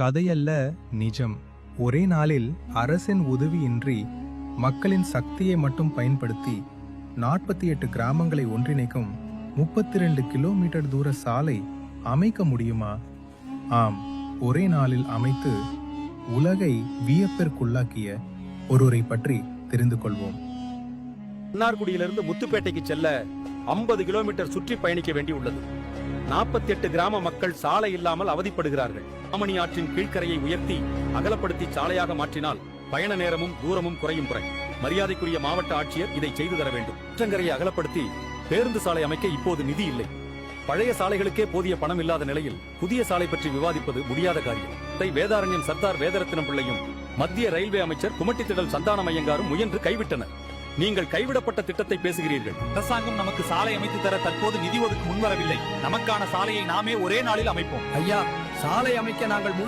கதையல்ல நிஜம். ஒரே நாளில் அரசின் உதவியின்றி மக்களின் சக்தியை மட்டும் பயன்படுத்தி நாற்பத்தி எட்டு கிராமங்களை ஒன்றிணைக்கும் முப்பத்தி ரெண்டு கிலோமீட்டர் தூர சாலை அமைக்க முடியுமா? ஆம் ஒரே நாளில் அமைத்து உலகை வியப்பிற்குள்ளாக்கிய ஒருவரை பற்றி தெரிந்து கொள்வோம். மன்னார்குடியிலிருந்து முத்துப்பேட்டைக்கு செல்ல 50 கிலோமீட்டர் சுற்றி பயணிக்க வேண்டியுள்ளது. 48 கிராம மக்கள் சாலை இல்லாமல் அவதிப்படுகிறார்கள். ஆமணி ஆற்றின் கீழ்க்கரையை உயர்த்தி அகலப்படுத்தி சாலையாக மாற்றினால் பயண நேரமும் தூரமும் குறையும் குறை. மரியாதைக்குரிய மாவட்ட ஆட்சியர் இதை செய்து தர வேண்டும். குற்றங்கரையை அகலப்படுத்தி பேருந்து சாலை அமைக்க இப்போது நிதி இல்லை. பழைய சாலைகளுக்கே போதிய பணம் இல்லாத நிலையில் புதிய சாலை பற்றி விவாதிப்பது முடியாத காரியம். இதை வேதாரண்யம் சர்தார் வேதரத்தினம் பிள்ளையும் மத்திய ரயில்வே அமைச்சர் குமட்டித்திடல் சந்தானம் ஐயங்காரும் முயன்று கைவிட்டனர். நீங்கள் கைவிடப்பட்ட திட்டத்தை பேசுகிறீர்கள். அரசாங்கம் நமக்கு சாலை அமைத்து தர தற்போது நிதி ஒதுக்க முன்வரவில்லை. நமக்கான சாலையை நாமே ஒரே நாளில் அமைப்போம். ஐயா சாலை அமைக்க நாங்கள் முழு